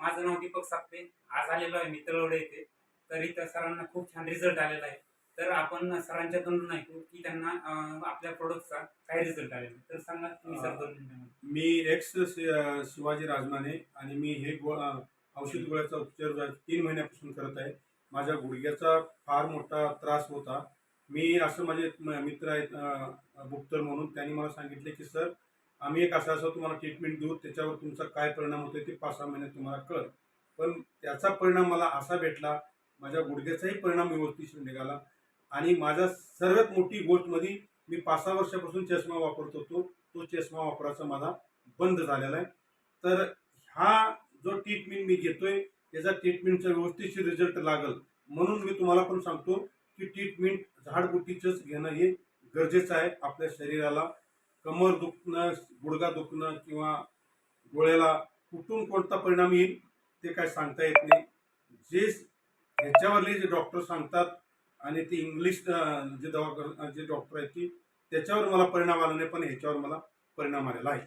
माझं नाव दीपक सापते आज आलेलो आहे मित्रवडे येथे तर इथं सरांना खूप छान रिझल्ट आलेला आहे. तर आपण सरांच्या तोंडून ऐकू की त्यांना आपल्या प्रोडक्टचा काय रिझल्ट आलेला आहे. तर सांगा तुम्ही सर दोन मिनिटांमध्ये. मी एक्स शिवाजी राजमाने आणि मी हे गो औषध गोळ्याचा उपचार तीन महिन्यापासून करत आहे. माझ्या गुडघ्याचा फार मोठा त्रास होता. मी असं माझे मित्र आहेत अं, बुक्तर म्हणून. त्यांनी मला सांगितले की सर आम्ही एक असं असं तुम्हाला ट्रीटमेंट देऊ त्याच्यावर तुमचा काय परिणाम होतोय ते पाच सहा महिन्यात तुम्हाला कळ पण त्याचा परिणाम मला असा भेटला माझ्या गुडघ्याचाही परिणाम व्यवस्थित निघाला आणि माझा सर्वात मोठी गोष्टमध्ये मी पाच सहा वर्षापासून चष्मा वापरत होतो तो चष्मा वापरायचा माझा बंद झालेला आहे. तर हा जो ट्रीटमेंट मी घेतोय त्याचा ट्रीटमेंटचा व्यवस्थित रिझल्ट लागल. म्हणून मी तुम्हाला पण सांगतो की ट्रीटमेंट झाडबुटीचंच घेणं हे गरजेचं आहे आपल्या शरीराला. कमर दुखणं गुडघा दुखणं किंवा डोळ्याला कुठून कोणता परिणाम येईल ते काय सांगता येत नाही. जे ह्याच्यावरले जे डॉक्टर सांगतात आणि ते इंग्लिश जे दवा जे डॉक्टर आहेत ती त्याच्यावर मला परिणाम आला नाही पण ह्याच्यावर मला परिणाम आलेला आहे.